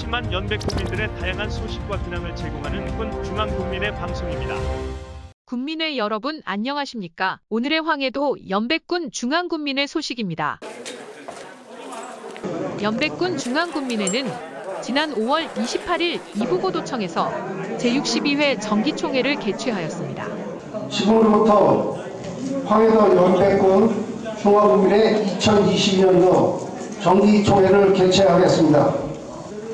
10만 연백 국민들의 다양한 소식과 근황을 제공하는 군 중앙국민의 방송입니다. 국민의 여러분 안녕하십니까? 오늘의 황해도 연백군 중앙군민회 소식입니다. 연백군 중앙군민회는 지난 5월 28일 이부고도청에서 제62회 정기총회를 개최하였습니다. 지금으로부터 황해도 연백군 중화국민의 2022년도 정기총회를 개최하겠습니다.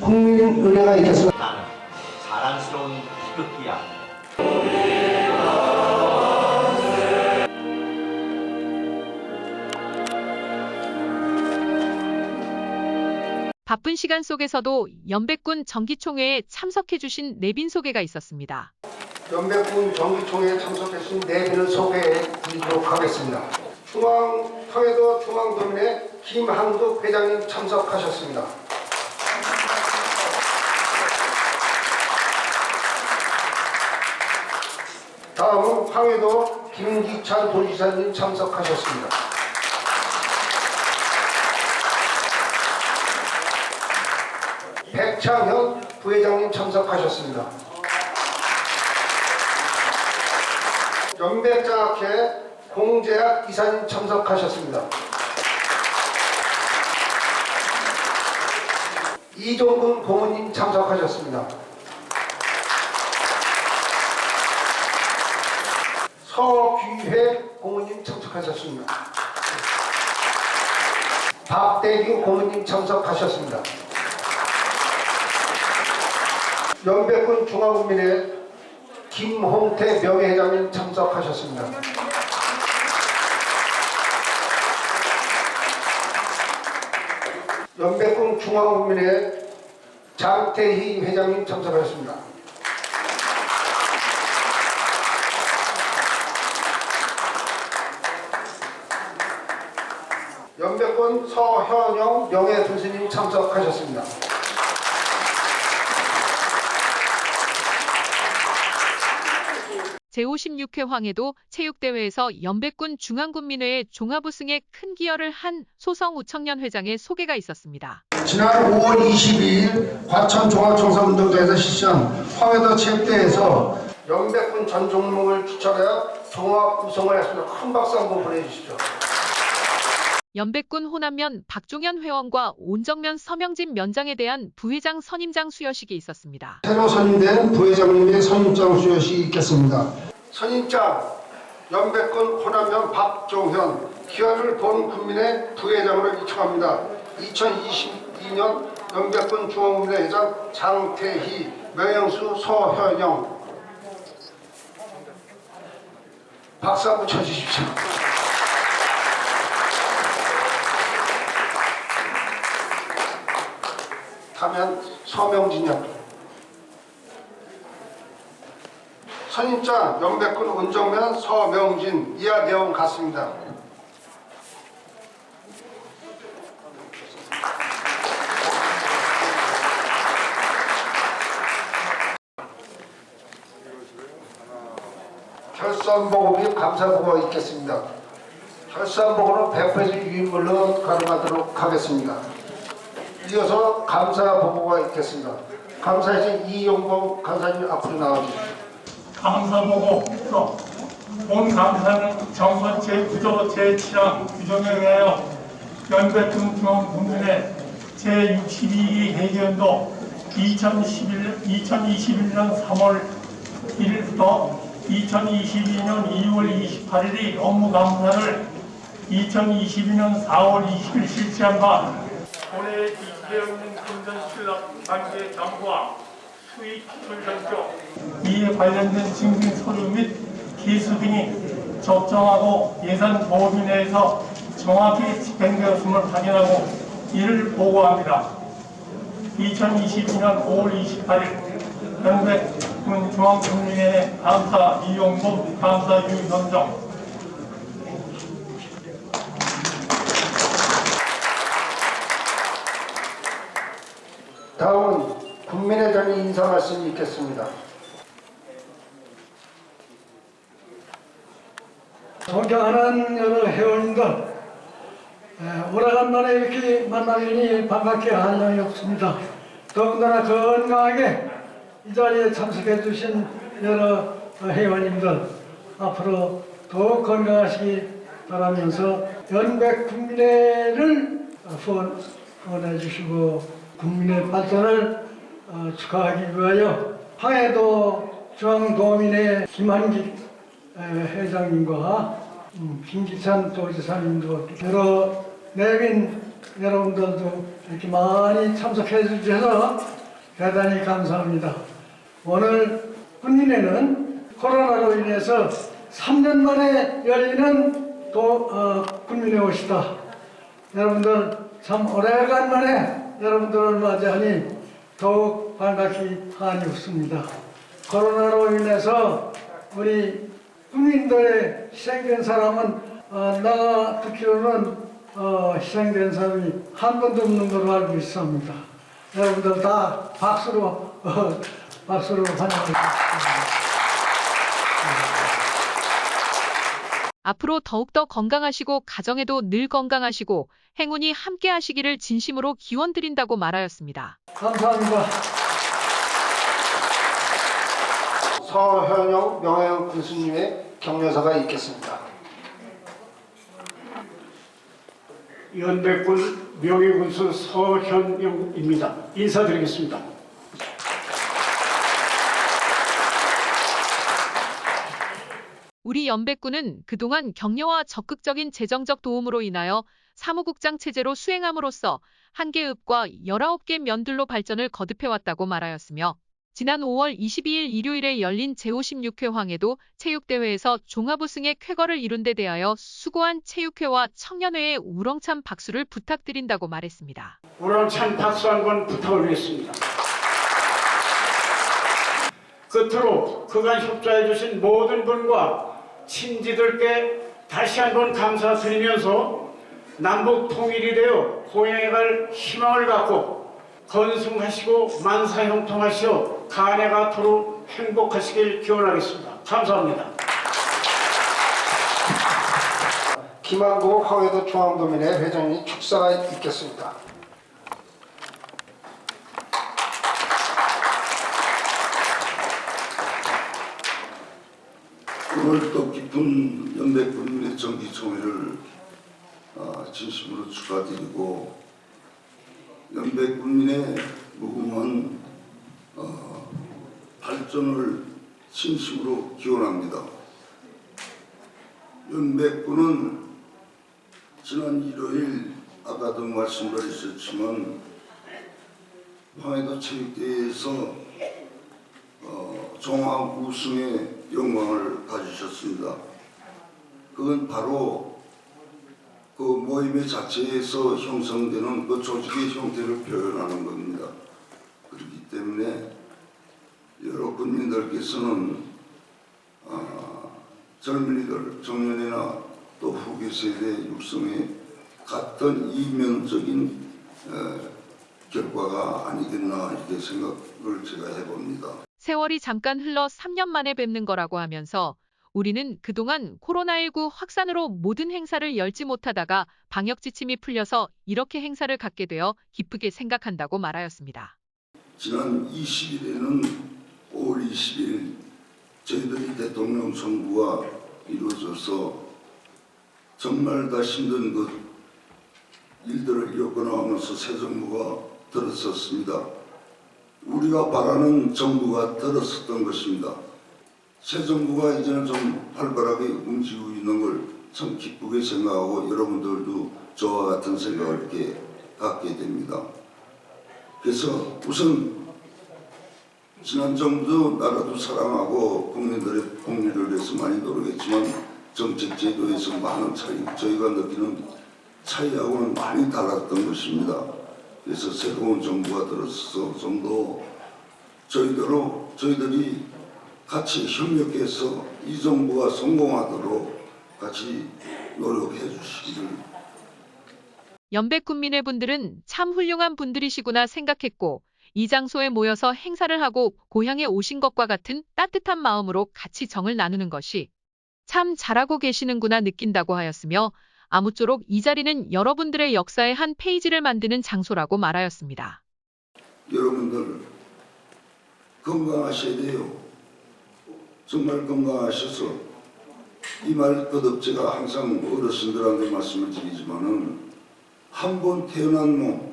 국민 의례가 있겠습니다. 나는 자랑스러운 희극기야. 바쁜 시간 속에서도 연백군 정기총회에 참석해주신 내빈 소개가 있었습니다. 연백군 정기총회에 참석해주신 내빈을 소개해 드리도록 하겠습니다. 중앙 황해도 중앙도민회 김한국 회장님 참석하셨습니다. 황해도 김기찬 도지사님 참석하셨습니다. 백창현 부회장님 참석하셨습니다. 연백장학회 공제학 이사님 참석하셨습니다. 이종근 고모님 참석하셨습니다. 서귀회 고모님 참석하셨습니다. 박대규 고모님 참석하셨습니다. 연백군 중앙국민회 김홍태 명예회장님 참석하셨습니다. 연백군 중앙국민회 장태희 회장님 참석하셨습니다. 연백군 서현영 명예 교수님 참석하셨습니다. 제56회 황해도 체육대회에서 연백군 중앙군민회의 종합우승에 큰 기여를 한 소성우 청년 회장의 소개가 있었습니다. 지난 5월 22일 과천 종합청소운동장에서 실시한 황해도 체육대회에서 연백군 전 종목을 추천하여 종합 우승을 했습니다. 큰 박수 한번 보내주시죠. 연백군 호남면 박종현 회원과 온정면 서명진 면장에 대한 부회장 선임장 수여식이 있었습니다. 새로 선임된 부회장님의 선임장 수여식이 있겠습니다. 선임장 연백군 호남면 박종현 기여를 본 국민의 부회장으로 이청합니다. 2022년 연백군 중앙군의 회장 장태희, 명영수 서현영 박수 한번 쳐주십시오. 다음엔 서명진 양. 선임장 연백군 운정면 서명진 이하 내용 같습니다. 결산보고비 감사보고가 있겠습니다. 결산보고는 100페이지 유인물로 가름하도록 하겠습니다. 이어서 감사 보고가 있겠습니다. 감사해주신 이용범 감사님 앞으로 나와주십시오. 감사 보고서 본 감사는 정권 제9조 제7항 규정에 의하여 연백군 중앙군민회 제62기 회계연도 2011, 2021년 3월 1일부터 2022년 2월 28일이 업무 감사를 2022년 4월 20일 실시한 바 올해 이에 관련된 증빙 서류 및 기수 등이 적정하고 예산 보호비 내에서 정확히 집행되었음을 확인하고 이를 보고합니다. 2022년 5월 28일 연백군 중앙군민회 감사 이용범 감사 유현정 다음은 국민회장님 인사 말씀이 있겠습니다. 존경하는 여러 회원님들, 에, 오래간만에 이렇게 만나니 반갑게 할 나위 없습니다. 더군다나 건강하게 이 자리에 참석해 주신 여러 회원님들 앞으로 더욱 건강하시기 바라면서 연백 국민회를 후원, 후원해 주시고 국민의 발전을 어, 축하하기 위하여 황해도 중앙도민회 김한길 에, 회장님과 음, 김기찬 도지사님도 여러 내빈 여러분들도 이렇게 많이 참석해 주셔서 대단히 감사합니다. 오늘 군민회는 코로나로 인해서 3년 만에 열리는 또 어, 군민회 옷이다. 여러분들 참 오래간 만에 여러분들을 맞이하니 더욱 반갑기 한이 없습니다. 코로나로 인해서 우리 국민들의 희생된 사람은 어, 나가 듣기로는 어, 희생된 사람이 한 번도 없는 걸로 알고 있습니다. 여러분들 다 박수로 어, 박수로 환영합니다. 앞으로 더욱더 건강하시고 가정에도 늘 건강하시고 행운이 함께 하시기를 진심으로 기원드린다고 말하였습니다. 감사합니다. 서현영 명예형 군수님의 격려사가 있겠습니다. 연백군 명예군수 서현영입니다. 인사드리겠습니다. 우리 연백군은 그동안 격려와 적극적인 재정적 도움으로 인하여 사무국장 체제로 수행함으로써 한 개 읍과 19개 면들로 발전을 거듭해왔다고 말하였으며 지난 5월 22일 일요일에 열린 제56회 황해도 체육대회에서 종합우승의 쾌거를 이룬 데 대하여 수고한 체육회와 청년회에 우렁찬 박수를 부탁드린다고 말했습니다. 우렁찬 박수 한 번 부탁드리겠습니다. 끝으로 그간 협조해 주신 모든 분과 친지들께 다시 한 번 감사드리면서 남북 통일이 되어 고향에 갈 희망을 갖고 건승하시고 만사 형통하시어 간해가 도록 행복하시길 기원하겠습니다. 감사합니다. 김한국 황해도 중앙도민회 회장님 축사가 있겠습니다. 오늘 또 깊은 연백군민의 정기총회를 아, 진심으로 축하드리고 연백군민의 무궁한 어, 발전을 진심으로 기원합니다. 연백군은 지난 일요일 아까도 말씀드렸었지만 황해도 체육대회에서 어, 종합 우승의 영광을 가지셨습니다. 그건 바로 그 모임의 자체에서 형성되는 그 조직의 형태를 표현하는 겁니다. 그렇기 때문에 여러 국민들께서는 아, 젊은이들, 청년이나 또 후기 세대 육성에 같은 이면적인 에, 결과가 아니겠나 이렇게 생각을 제가 해봅니다. 세월이 잠깐 흘러 3년 만에 뵙는 거라고 하면서 우리는 그동안 코로나19 확산으로 모든 행사를 열지 못하다가 방역 지침이 풀려서 이렇게 행사를 갖게 되어 기쁘게 생각한다고 말하였습니다. 지난 20일에는 5월 20일 저희들이 대통령 선거가 이루어져서 정말 다 힘든 그 일들을 겪어나가면서 새 정부가 들었었습니다. 우리가 바라는 정부가 들었었던 것입니다. 새 정부가 이제는 좀 활발하게 움직이고 있는 걸 참 기쁘게 생각하고 여러분들도 저와 같은 생각을 이렇게 갖게 됩니다. 그래서 우선 지난 정부도 나라도 사랑하고 국민들의 복리를 위해서 많이 노력했지만 정책 제도에서 많은 차이, 저희가 느끼는 차이하고는 많이 달랐던 것입니다. 그래서 새로운 정부가 들어서서 좀더 저희대로 저희들이 같이 협력해서 이 정부가 성공하도록 같이 노력해 주시기를 연백 군민의 분들은 참 훌륭한 분들이시구나 생각했고 이 장소에 모여서 행사를 하고 고향에 오신 것과 같은 따뜻한 마음으로 같이 정을 나누는 것이 참 잘하고 계시는구나 느낀다고 하였으며 아무쪼록 이 자리는 여러분들의 역사의 한 페이지를 만드는 장소라고 말하였습니다. 여러분들 건강하셔야 돼요. 정말 건강하셔서 이말 거듭 제가 항상 어르신들한테 말씀을 드리지만은 한 번 태어난 몸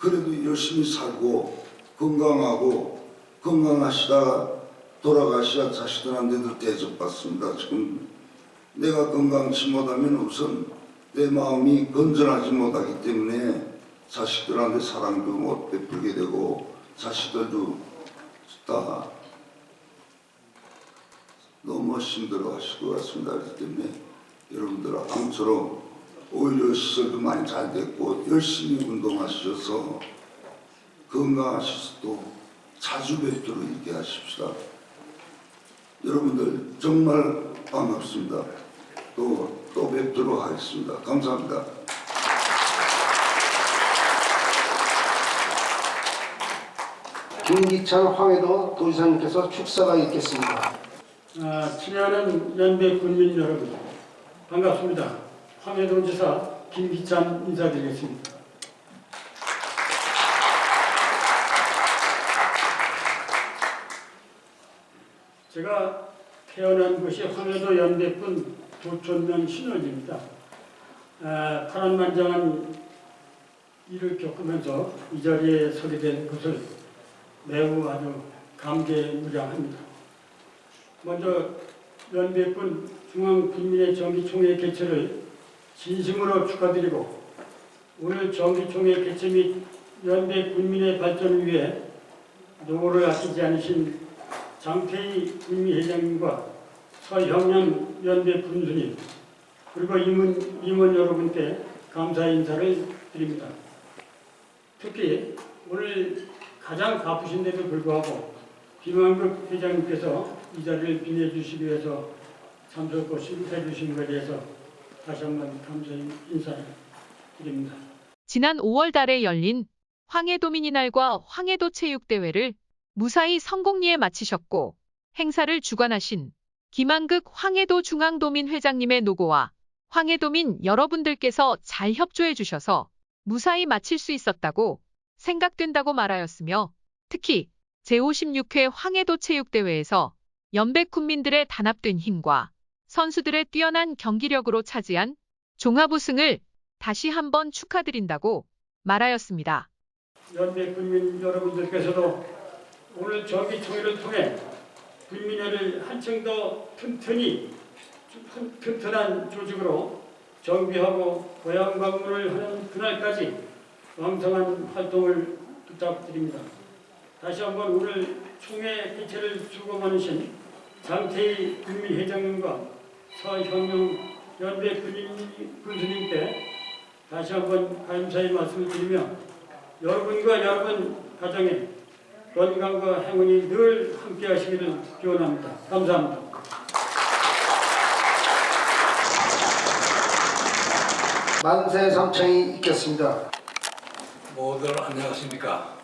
그래도 열심히 살고 건강하고 건강하시다가 돌아가셔야 자식들한테도 대접받습니다. 지금 내가 건강치 못하면 우선 내 마음이 건전하지 못하기 때문에 자식들한테 사랑도 못 베풀게 되고 자식들도 다 너무 힘들어 하실 것 같습니다. 그렇기 때문에 여러분들 아무쪼록 오히려 시설도 많이 잘 됐고 열심히 운동하셔서 건강하셔서 또 자주 뵙도록 있게 하십시다. 여러분들 정말 반갑습니다. 또, 또 뵙도록 하겠습니다. 감사합니다. 김기찬 황해도 도지사님께서 축사가 있겠습니다. 아, 친애하는 연대 군민 여러분 반갑습니다. 황해도지사 김기찬 인사드리겠습니다. 제가 태어난 곳이 황해도 연대군 도촌면 신월입니다. 아, 파란만장한 일을 겪으면서 이 자리에 서게 된 것을 매우 아주 감개무량합니다. 먼저 연대군 중앙군민의 정기총회 개최를 진심으로 축하드리고 오늘 정기총회 개최 및 연대 군민의 발전을 위해 노고를 아끼지 않으신 장태희 군미회장님과 서형년 연대 군수님 그리고 임원, 임원 여러분께 감사 인사를 드립니다. 특히 오늘 가장 바쁘신데도 불구하고 김한국 회장님께서 이 자리를 빛내주시기 위해서 참석 해 주신 것에 대해서 다시 한번 감사의 인사를 드립니다. 지난 5월 달에 열린 황해도민이날과 황해도 체육대회를 무사히 성공리에 마치셨고 행사를 주관하신 김한극 황해도 중앙도민 회장님의 노고와 황해도민 여러분들께서 잘 협조해 주셔서 무사히 마칠 수 있었다고 생각된다고 말하였으며 특히 제56회 황해도 체육대회에서 연백 군민들의 단합된 힘과 선수들의 뛰어난 경기력으로 차지한 종합 우승을 다시 한번 축하드린다고 말하였습니다. 연대 군민 여러분들께서도 오늘 정기총회를 통해 군민회를 한층 더 튼튼히 튼- 튼튼한 조직으로 정비하고 고향 방문을 하는 그날까지 왕성한 활동을 부탁드립니다. 다시 한번 오늘 총회 개최를 수고 많으신 장태희 군민회장님과 서현명 연대 군인 군수님 께 다시 한번 감사의 말씀을 드리며 여러분과 여러분 가정에 건강과 행운이 늘 함께 하시기를 기원합니다. 감사합니다. 만세 삼창이 있겠습니다. 모두들 안녕하십니까.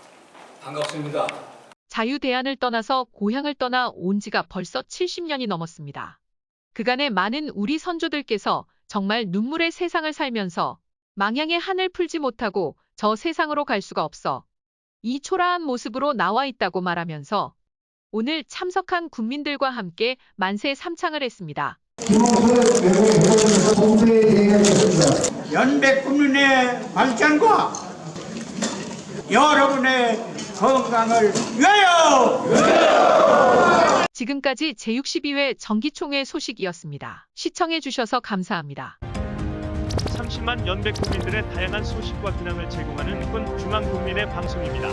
반갑습니다. 자유대안을 떠나서 고향을 떠나 온 지가 벌써 70년이 넘었습니다. 그간의 많은 우리 선조들께서 정말 눈물의 세상을 살면서 망향의 한을 풀지 못하고 저 세상으로 갈 수가 없어 이 초라한 모습으로 나와 있다고 말하면서 오늘 참석한 국민들과 함께 만세 삼창을 했습니다. 연백 국민의 발전과 여러분의 건강을 위하여 지금까지 제62회 정기총회 소식이었습니다. 시청해주셔서 감사합니다. 30만 연백 국민들의 다양한 소식과 근황을 제공하는 군 중앙국민의 방송입니다.